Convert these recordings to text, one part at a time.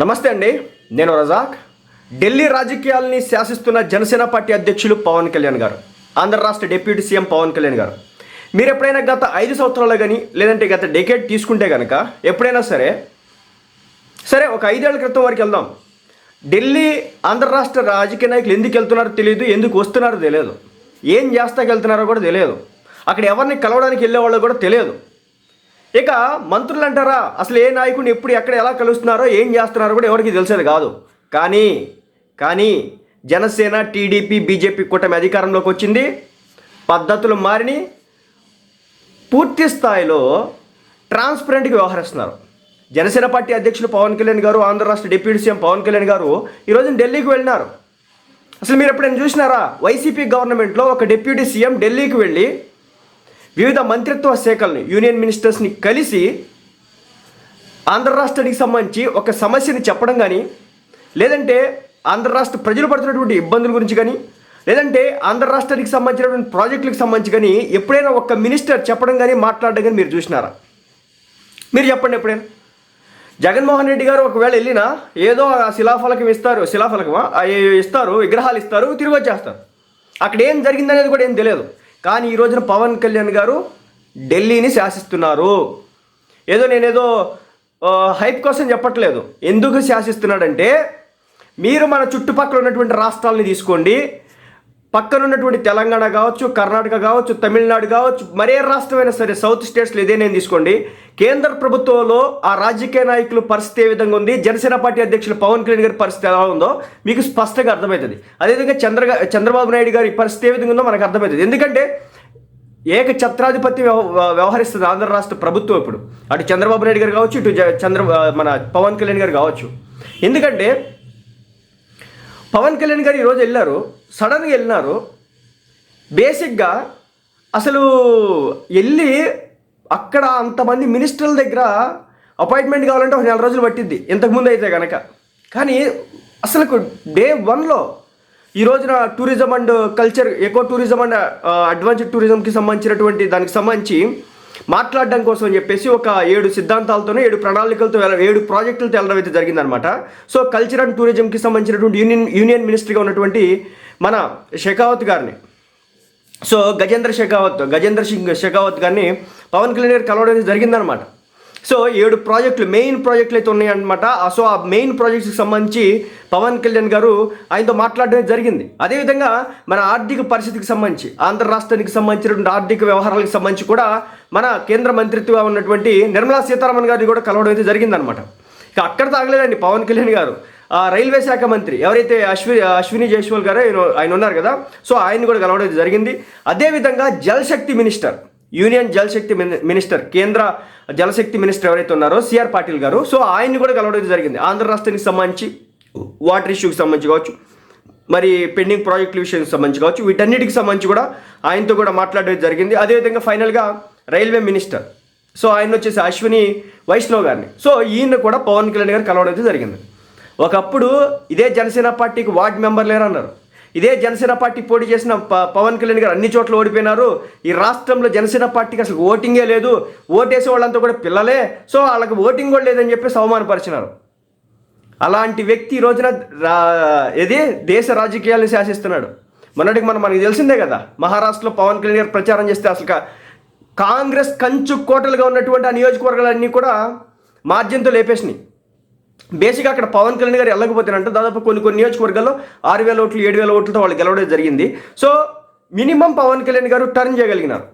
నమస్తే అండి నేను రజాక్. ఢిల్లీ రాజకీయాల్ని శాసిస్తున్న జనసేన పార్టీ అధ్యక్షులు పవన్ కళ్యాణ్ గారు ఆంధ్ర రాష్ట్ర డిప్యూటీ సీఎం పవన్ కళ్యాణ్ గారు. మీరు ఎప్పుడైనా గత ఐదు సంవత్సరాలు కానీ లేదంటే గత డెకేడ్ తీసుకుంటే కనుక ఎప్పుడైనా సరే సరే ఒక ఐదేళ్ళ క్రితం వరకు వెళ్దాం. ఢిల్లీ ఆంధ్ర రాష్ట్ర రాజకీయ నాయకులు ఎందుకు వెళ్తున్నారో తెలియదు ఎందుకు వస్తున్నారో తెలియదు. ఏం చేస్తాకి వెళ్తున్నారో కూడా తెలియదు. అక్కడ ఎవరిని కలవడానికి వెళ్ళేవాళ్ళో కూడా తెలియదు. ఇక మంత్రులు అంటారా అసలు ఏ నాయకుడిని ఎప్పుడు ఎక్కడ ఎలా కలుస్తున్నారో ఏం చేస్తున్నారో కూడా ఎవరికి తెలిసేది కాదు. కానీ కానీ జనసేన టీడీపీ బీజేపీ కూటమి అధికారంలోకి వచ్చింది. పద్ధతులు మారిని. పూర్తి స్థాయిలో ట్రాన్స్పరెంట్గా వ్యవహరిస్తున్నారు. జనసేన పార్టీ అధ్యక్షులు పవన్ కళ్యాణ్ గారు ఆంధ్ర రాష్ట్ర డిప్యూటీ సీఎం పవన్ కళ్యాణ్ గారు ఈరోజు ఢిల్లీకి వెళ్ళినారు. అసలు మీరు ఎప్పుడైనా చూసినారా? వైసీపీ గవర్నమెంట్లో ఒక డిప్యూటీ సీఎం ఢిల్లీకి వెళ్ళి వివిధ మంత్రిత్వ శాఖల్ని యూనియన్ మినిస్టర్స్ని కలిసి ఆంధ్ర రాష్ట్రానికి సంబంధించి ఒక సమస్యని చెప్పడం కానీ లేదంటే ఆంధ్ర రాష్ట్ర ప్రజలు పడుతున్నటువంటి ఇబ్బందుల గురించి కానీ లేదంటే ఆంధ్ర రాష్ట్రానికి సంబంధించినటువంటి ప్రాజెక్టులకు సంబంధించి కానీ ఎప్పుడైనా ఒక మినిస్టర్ చెప్పడం కానీ మాట్లాడడం కానీ మీరు చూసినారా? మీరు చెప్పండి ఎప్పుడైనా. జగన్మోహన్ రెడ్డి గారు ఒకవేళ వెళ్ళినా ఏదో ఆ శిలాఫలకం ఇస్తారు శిలాఫలకమా? ఇస్తారు విగ్రహాలు ఇస్తారు తిరిగి వచ్చేస్తారు. అక్కడ ఏం జరిగిందనేది కూడా ఏం తెలియదు. కానీ ఈ రోజున పవన్ కళ్యాణ్ గారు ఢిల్లీని శాసిస్తున్నారు. ఏదో నేనేదో హైప్ కోసం చెప్పట్లేదు. ఎందుకు శాసిస్తున్నాడంటే మీరు మన చుట్టుపక్కల ఉన్నటువంటి రాష్ట్రాలని తీసుకోండి పక్కన ఉన్నటువంటి తెలంగాణ కావచ్చు కర్ణాటక కావచ్చు తమిళనాడు కావచ్చు మరే రాష్ట్రమైనా సరే సౌత్ స్టేట్స్లో ఏదైనా తీసుకోండి. కేంద్ర ప్రభుత్వంలో ఆ రాజకీయ నాయకుల పరిస్థితి ఏ విధంగా ఉంది? జనసేన పార్టీ అధ్యక్షులు పవన్ కళ్యాణ్ గారి పరిస్థితి ఎలా ఉందో మీకు స్పష్టంగా అర్థమవుతుంది. అదేవిధంగా చంద్ర చంద్రబాబు నాయుడు గారి పరిస్థితి ఏ విధంగా ఉందో మనకు అర్థమవుతుంది. ఎందుకంటే ఏక ఛత్రాధిపత్యం వ్యవ- వ్యవహరిస్తుంది ఆంధ్ర రాష్ట్ర ప్రభుత్వం ఇప్పుడు. అటు చంద్రబాబు నాయుడు గారు కావచ్చు ఇటు చంద్ర మన పవన్ కళ్యాణ్ గారు కావచ్చు. ఎందుకంటే పవన్ కళ్యాణ్ గారు ఈరోజు వెళ్ళారు సడన్గా వెళ్ళినారు. బేసిక్గా అసలు వెళ్ళి అక్కడ అంతమంది మినిస్టర్ల దగ్గర అపాయింట్మెంట్ కావాలంటే ఒక నెల రోజులు పట్టిద్ది. ఇంతకుముందు అయితే కనుక కానీ అసలు డే వన్లో ఈ రోజున tourism and culture eco tourism and advanced టూరిజంకి సంబంధించినటువంటి దానికి సంబంధించి మాట్లాడడం కోసం అని చెప్పేసి ఒక ఏడు సిద్ధాంతాలతోనే ఏడు ప్రణాళికలతో ఏడు ప్రాజెక్టులతో వెళ్ళడం అయితే జరిగిందనమాట సో కల్చర్ అండ్ టూరిజంకి సంబంధించినటువంటి యూనియన్ యూనియన్ మినిస్టర్గా ఉన్నటువంటి మన షెకావత్ గారిని సో గజేంద్ర షెకావత్ గజేంద్ర సింగ్ షెకావత్ గారిని పవన్ కళ్యాణ్ గారు కలవడం అనేది జరిగిందనమాట సో ఏడు ప్రాజెక్టులు మెయిన్ ప్రాజెక్టులు అయితే ఉన్నాయన్నమాట. సో ఆ మెయిన్ ప్రాజెక్ట్స్కి సంబంధించి పవన్ కళ్యాణ్ గారు ఆయనతో మాట్లాడడం జరిగింది. అదేవిధంగా మన ఆర్థిక పరిస్థితికి సంబంధించి ఆంధ్ర రాష్ట్రానికి సంబంధించినటువంటి ఆర్థిక వ్యవహారాలకు సంబంధించి కూడా మన కేంద్ర మంత్రిత్వ ఉన్నటువంటి నిర్మలా సీతారామన్ గారిని కూడా కలవడం అయితే జరిగిందనమాట ఇక అక్కడ తాగలేదండి పవన్ కళ్యాణ్ గారు. ఆ రైల్వే శాఖ మంత్రి ఎవరైతే అశ్వి అశ్విని జైస్వాల్ గారు ఆయన ఉన్నారు కదా సో ఆయన కూడా కలవడం జరిగింది. అదేవిధంగా జలశక్తి మినిస్టర్ యూనియన్ జలశక్తి మిని- మినిస్టర్ కేంద్ర జలశక్తి మినిస్టర్ ఎవరైతే ఉన్నారో సిఆర్ పాటిల్ గారు. సో ఆయన్ని కూడా కలవడం జరిగింది. ఆంధ్ర రాష్ట్రానికి సంబంధించి వాటర్ ఇష్యూకి సంబంధించి కావచ్చు మరి పెండింగ్ ప్రాజెక్టుల విషయానికి సంబంధించి కావచ్చు వీటన్నిటికి సంబంధించి కూడా ఆయనతో కూడా మాట్లాడడం జరిగింది. అదేవిధంగా ఫైనల్గా రైల్వే మినిస్టర్. సో ఆయన వచ్చేసి అశ్విని వైష్ణవ్ గారిని. సో ఈయన కూడా పవన్ కళ్యాణ్ గారు కలవడం జరిగింది. ఒకప్పుడు ఇదే జనసేన పార్టీకి వార్డ్ మెంబర్ లేరన్నారు. ఇదే జనసేన పార్టీ పోటీ చేసిన ప- పవన్ కళ్యాణ్ గారు అన్ని చోట్ల ఓడిపోయినారు. ఈ రాష్ట్రంలో జనసేన పార్టీకి అసలు ఓటింగే లేదు. ఓటేసే వాళ్ళంతా కూడా పిల్లలే. సో వాళ్ళకి ఓటింగ్ కూడా లేదని చెప్పేసి అవమానపరిచినారు. అలాంటి వ్యక్తి ఈ రోజున రా దేశ రాజకీయాలను శాసిస్తున్నాడు. మొన్నటికి మనం మనకి తెలిసిందే కదా మహారాష్ట్రలో పవన్ కళ్యాణ్ గారు ప్రచారం చేస్తే అసలు కాంగ్రెస్ కంచు కోటలుగా ఉన్నటువంటి ఆ నియోజకవర్గాలన్నీ కూడా మార్జిన్తో లేపేసినాయి. బేసిక్గా అక్కడ పవన్ కళ్యాణ్ గారు వెళ్ళకపోతేనంటే దాదాపు కొన్ని కొన్ని నియోజకవర్గాల్లో ఆరు వేల ఓట్లు ఏడు వేల ఓట్లతో వాళ్ళు గెలవడం జరిగింది. సో మినిమం పవన్ కళ్యాణ్ గారు టర్న్ చేయగలిగినారు.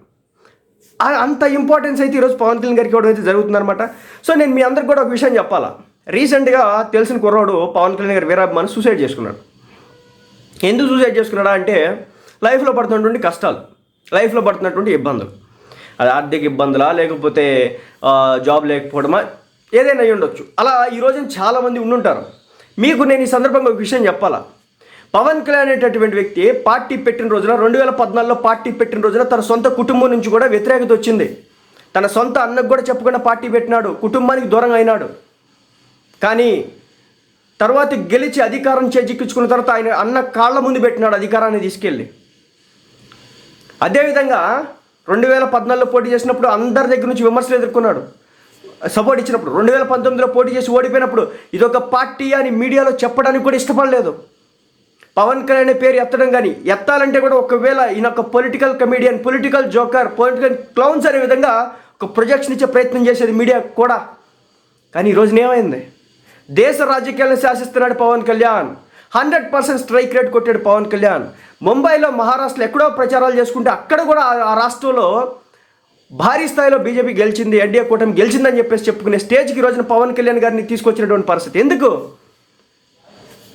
అంత ఇంపార్టెన్స్ అయితే ఈరోజు పవన్ కళ్యాణ్ గారికి ఇవ్వడం అయితే జరుగుతుందన్నమాట. సో నేను మీ అందరికి కూడా ఒక విషయం చెప్పాలా? రీసెంట్గా తెలిసిన కుర్రాడు పవన్ కళ్యాణ్ గారు వీరాభిమాని సూసైడ్ చేసుకున్నాడు. ఎందుకు సూసైడ్ చేసుకున్నాడా అంటే లైఫ్లో పడుతున్నటువంటి కష్టాలు లైఫ్లో పడుతున్నటువంటి ఇబ్బందులు. అది ఆర్థిక ఇబ్బందులా లేకపోతే జాబ్ లేకపోవడమా? ఏదైనా అయి ఉండొచ్చు. అలా ఈ రోజున చాలామంది ఉండుంటారు. మీకు నేను ఈ సందర్భంగా ఒక విషయం చెప్పాలా? పవన్ కళ్యాణ్ అనేటటువంటి వ్యక్తి పార్టీ పెట్టిన రోజున రెండు వేల పద్నాలుగులో పార్టీ పెట్టిన రోజున తన సొంత కుటుంబం నుంచి కూడా వ్యతిరేకత వచ్చింది. తన సొంత అన్నకు కూడా చెప్పకుండా పార్టీ పెట్టినాడు. కుటుంబానికి దూరంగా అయినాడు. కానీ తర్వాత గెలిచి అధికారం చేజిక్కించుకున్న తర్వాత ఆయన అన్న కాళ్ళ ముందు పెట్టినాడు అధికారాన్ని తీసుకెళ్ళి. అదేవిధంగా రెండు వేల పద్నాలుగులో పోటీ చేసినప్పుడు అందరి దగ్గర నుంచి విమర్శలు ఎదుర్కొన్నాడు. సపోర్ట్ ఇచ్చినప్పుడు రెండు వేల పంతొమ్మిదిలో పోటీ చేసి ఓడిపోయినప్పుడు ఇదొక పార్టీ అని మీడియాలో చెప్పడానికి కూడా ఇష్టపడలేదు. పవన్ కళ్యాణ్ అనే పేరు ఎత్తడం కానీ ఎత్తాలంటే కూడా ఒకవేళ ఈయన ఒక political comedian political joker political clowns అనే విధంగా ఒక ప్రొజెక్షన్ ఇచ్చే ప్రయత్నం చేసేది మీడియా కూడా. కానీ ఈ ఏమైంది? దేశ రాజకీయాలను శాసిస్తున్నాడు Pawan Kalyan. Hundred percent strike rate కొట్టాడు పవన్ కళ్యాణ్. ముంబైలో మహారాష్ట్రలో ఎక్కడో ప్రచారాలు చేసుకుంటే అక్కడ కూడా ఆ రాష్ట్రంలో భారీ స్థాయిలో బీజేపీ గెలిచింది ఎన్డీఏ కూటమి గెలిచిందని చెప్పేసి చెప్పుకునే స్టేజ్కి ఈ రోజున పవన్ కళ్యాణ్ గారిని తీసుకొచ్చినటువంటి పరిస్థితి. ఎందుకు?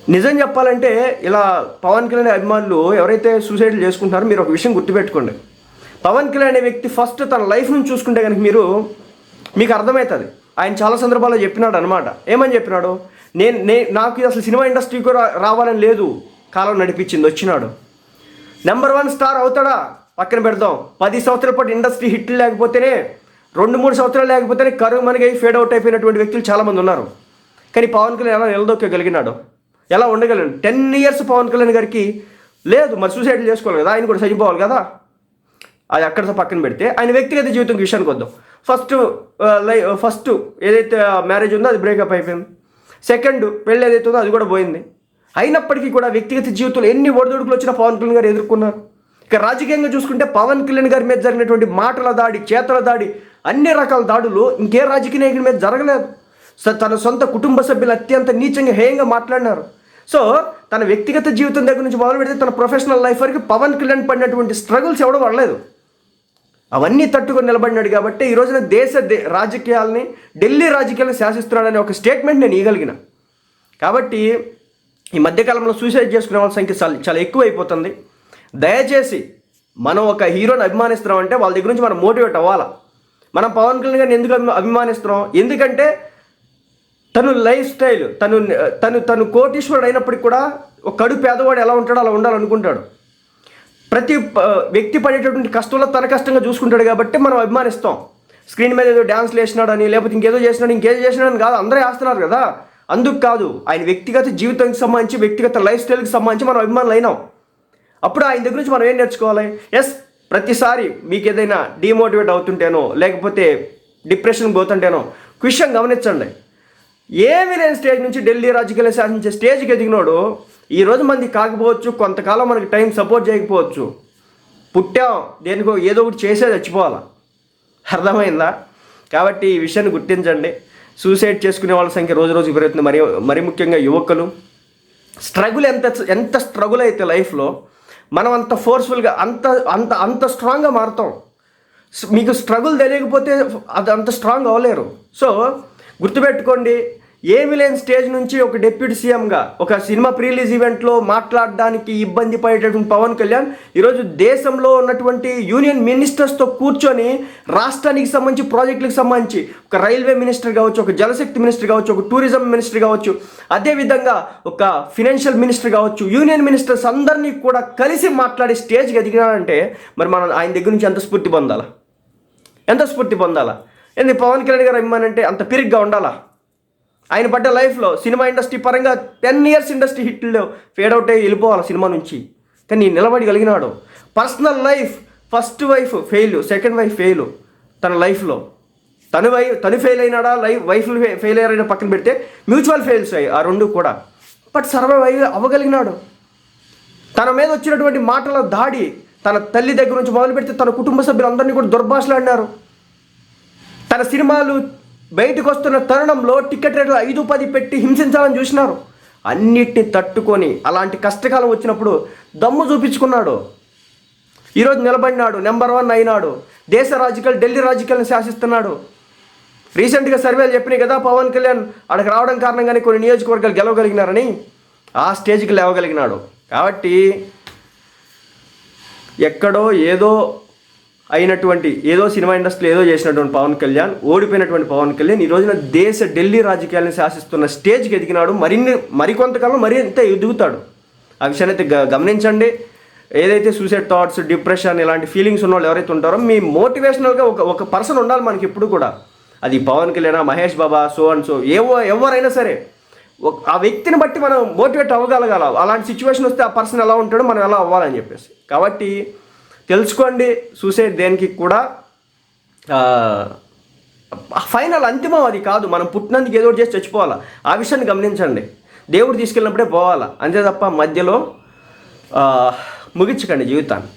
నిజం చెప్పాలంటే ఇలా పవన్ కళ్యాణ్ అభిమానులు ఎవరైతే సూసైడ్లు చేసుకుంటున్నారో మీరు ఒక విషయం గుర్తుపెట్టుకోండి. పవన్ కళ్యాణ్ అనే వ్యక్తి ఫస్ట్ తన లైఫ్ నుంచి చూసుకుంటే కనుక మీరు మీకు అర్థమవుతుంది. ఆయన చాలా సందర్భాల్లో చెప్పినాడు అనమాట ఏమని చెప్పినాడు? నేను నే నాకు అసలు సినిమా ఇండస్ట్రీకి రావాలని లేదు. కాలం నడిపించింది వచ్చినాడు. నెంబర్ వన్ స్టార్ అవుతాడా? పక్కన పెడదాం. పది సంవత్సరాల పాటు ఇండస్ట్రీ హిట్లు లేకపోతేనే రెండు మూడు సంవత్సరాలు లేకపోతేనే కరువు మనకి ఫేడ్ అవుట్ అయిపోయినటువంటి వ్యక్తులు చాలామంది ఉన్నారు. కానీ పవన్ కళ్యాణ్ ఎలా నిలదొక్కగలిగినాడు ఎలా ఉండగలను టెన్ ఇయర్స్ పవన్ కళ్యాణ్ గారికి లేదు మరి సూసైడ్ చేసుకోవాలి కదా ఆయన కూడా చనిపోవాలి కదా. అది అక్కడితో పక్కన పెడితే ఆయన వ్యక్తిగత జీవితం విషయానికి వద్దాం. ఫస్ట్ లై ఫస్ట్ ఏదైతే మ్యారేజ్ ఉందో అది బ్రేకప్ అయిపోయింది. సెకండ్ పెళ్ళి ఏదైతే ఉందో అది కూడా పోయింది. అయినప్పటికీ కూడా వ్యక్తిగత జీవితంలో ఎన్ని ఒడిదుడుకులు వచ్చినా పవన్ కళ్యాణ్ గారు ఎదుర్కొన్నారు. ఇక రాజకీయంగా చూసుకుంటే పవన్ కళ్యాణ్ గారి మీద జరిగినటువంటి మాటల దాడి చేతల దాడి అన్ని రకాల దాడులు ఇంకే రాజకీయ నాయకుడి మీద జరగలేదు. సో తన సొంత కుటుంబ సభ్యులు అత్యంత నీచంగా హేయంగా మాట్లాడినారు. సో తన వ్యక్తిగత జీవితం దగ్గర నుంచి మొదలు పెడితే తన ప్రొఫెషనల్ లైఫ్ వరకు పవన్ కళ్యాణ్ పడినటువంటి స్ట్రగుల్స్ ఎవడో పడలేదు. అవన్నీ తట్టుకొని నిలబడినాడు కాబట్టి ఈ రోజున దేశ దే రాజకీయాలని ఢిల్లీ రాజకీయాలను శాసిస్తున్నాడనే ఒక స్టేట్మెంట్ నేను ఇవ్వగలిగిన కాబట్టి ఈ మధ్యకాలంలో సూసైడ్ చేసుకునే వాళ్ళ సంఖ్య చాలా చాలా ఎక్కువ అయిపోతుంది దయచేసి మనం ఒక హీరోని అభిమానిస్తున్నాం అంటే వాళ్ళ దగ్గర నుంచి మనం మోటివేట్ అవ్వాలా? మనం పవన్ కళ్యాణ్ గారిని ఎందుకు అభిమానిస్తున్నాం? ఎందుకంటే తను లైఫ్ స్టైల్ తను తను తను కోటీశ్వరుడు అయినప్పటికీ కూడా ఒక కడు పేదవాడు ఎలా ఉంటాడో అలా ఉండాలనుకుంటాడు. ప్రతి ప- వ్యక్తి పడేటటువంటి కష్టంలో తన కష్టంగా చూసుకుంటాడు కాబట్టి మనం అభిమానిస్తాం. స్క్రీన్ మీద ఏదో డ్యాన్స్లు వేసినాడని లేకపోతే ఇంకేదో చేసినాడు ఇంకేదో చేసినాడని కాదు అందరూ వేస్తున్నారు కదా. అందుకు కాదు ఆయన వ్యక్తిగత జీవితానికి సంబంధించి వ్యక్తిగత లైఫ్ స్టైల్కి సంబంధించి మనం అభిమానులు అయినాం. అప్పుడు ఆయన దగ్గర నుంచి మనం ఏం నేర్చుకోవాలి? ఎస్ ప్రతిసారి మీకు ఏదైనా డిమోటివేట్ అవుతుంటేనో లేకపోతే డిప్రెషన్ పోతుంటేనో క్విషన్ గమనించండి. ఏమి లేని స్టేజ్ నుంచి ఢిల్లీ రాజకీయాలు శాసించే స్టేజ్కి ఎదిగినోడు ఈరోజు మంది కాకపోవచ్చు కొంతకాలం మనకి టైం సపోర్ట్ చేయకపోవచ్చు. పుట్టాం దేనికో ఏదో ఒకటి చేసే చచ్చిపోవాలా? అర్థమైందా? కాబట్టి ఈ విషయాన్ని గుర్తించండి. సూసైడ్ చేసుకునే వాళ్ళ సంఖ్య రోజు రోజు పెరుగుతుంది. మరి మరి ముఖ్యంగా యువకులు. స్ట్రగుల్ ఎంత ఎంత స్ట్రగుల్ అయితే లైఫ్లో మనం అంత ఫోర్స్ఫుల్గా అంత అంత అంత స్ట్రాంగ్గా మారుతాం. మీకు స్ట్రగుల్ తెలియకపోతే అది అంత స్ట్రాంగ్ అవ్వలేరు. సో గుర్తుపెట్టుకోండి ఏమి లేని స్టేజ్ నుంచి ఒక డిప్యూటీ సీఎంగా ఒక సినిమా ప్రీలీజ్ ఈవెంట్లో మాట్లాడడానికి ఇబ్బంది పడేటటువంటి పవన్ కళ్యాణ్ ఈరోజు దేశంలో ఉన్నటువంటి యూనియన్ మినిస్టర్స్తో కూర్చొని రాష్ట్రానికి సంబంధించి ప్రాజెక్టులకు సంబంధించి ఒక రైల్వే మినిస్టర్ కావచ్చు ఒక జలశక్తి మినిస్టర్ కావచ్చు ఒక టూరిజం మినిస్టర్ కావచ్చు అదేవిధంగా ఒక ఫినాన్షియల్ మినిస్టర్ కావచ్చు యూనియన్ మినిస్టర్స్ అందరినీ కూడా కలిసి మాట్లాడే స్టేజ్కి ఎదిగినారంటే మరి మనం ఆయన దగ్గర నుంచి ఎంత స్ఫూర్తి పొందాలా? ఎంత స్ఫూర్తి పొందాలా? ఎందుకు పవన్ కళ్యాణ్ గారు అభిమానంటే అంత పిరిగ్గా ఉండాలా? ఆయన పడ్డ లైఫ్లో సినిమా ఇండస్ట్రీ పరంగా టెన్ ఇయర్స్ ఇండస్ట్రీ హిట్లో ఫేడ్ అవుట్ అయ్యి వెళ్ళిపోవాలి సినిమా నుంచి. కానీ నిలబడగలిగినాడు personal life first wife fail second wife fail తన లైఫ్లో. తను వై తను ఫెయిల్ అయినాడా? లైఫ్ వైఫ్ ఫెయిల్ అయ్యారైనా పక్కన పెడితే మ్యూచువల్ ఫెయిల్స్ అయ్యి ఆ రెండు కూడా. బట్ సర్వైవ్ అవ్వగలిగినాడు. తన మీద వచ్చినటువంటి మాటల దాడి తన తల్లి దగ్గర నుంచి మొదలు పెడితే తన కుటుంబ సభ్యులందరినీ కూడా దుర్భాషలాడినారు. తన సినిమాలు బయటకు వస్తున్న తరుణంలో టికెట్ రేట్లు ఐదు పది పెట్టి హింసించాలని చూసినారు. అన్నిటిని తట్టుకొని అలాంటి కష్టకాలం వచ్చినప్పుడు దమ్ము చూపించుకున్నాడు. ఈరోజు నిలబడినాడు నెంబర్ వన్ అయినాడు. దేశ రాజకీయాలు ఢిల్లీ రాజకీయాలను శాసిస్తున్నాడు. రీసెంట్గా సర్వేలు చెప్పినాయి కదా పవన్ కళ్యాణ్ అక్కడికి రావడం కారణంగానే కొన్ని నియోజకవర్గాలు గెలవగలిగినారని ఆ స్టేజ్కి లేవగలిగినాడు. కాబట్టి ఎక్కడో ఏదో అయినటువంటి ఏదో సినిమా ఇండస్ట్రీలో ఏదో చేసినటువంటి పవన్ కళ్యాణ్ ఓడిపోయినటువంటి పవన్ కళ్యాణ్ ఈ రోజున దేశ ఢిల్లీ రాజకీయాలను శాసిస్తున్న స్టేజ్కి ఎదిగినాడు. మరిన్ని మరికొంతకాలం మరింత ఎదుగుతాడు. ఆ విషయాన్ని అయితే గ- గమనించండి. ఏదైతే సూసైడ్ థాట్స్ డిప్రెషన్ ఇలాంటి ఫీలింగ్స్ ఉన్న వాళ్ళు ఎవరైతే ఉంటారో మీ మోటివేషనల్గా ఒక ఒక పర్సన్ ఉండాలి మనకి ఇప్పుడు కూడా. అది Pawan Kalyan Mahesh Baba so and so ఏవో ఎవరైనా సరే. ఆ వ్యక్తిని బట్టి మనం మోటివేట్ అవ్వగలగాల. అలాంటి సిచ్యువేషన్ వస్తే ఆ పర్సన్ ఎలా ఉంటాడో మనం ఎలా అవ్వాలని చెప్పేసి. కాబట్టి తెలుసుకోండి సూసైడ్ దేనికి కూడా ఫైనల్ అంతిమం అది కాదు. మనం పుట్టినందుకు ఏదో చేసి చచ్చిపోవాలా. ఆ విషయాన్ని గమనించండి. దేవుడు తీసుకెళ్ళినప్పుడే పోవాలా. అంతే తప్ప మధ్యలో ముగించకండి జీవితాన్ని.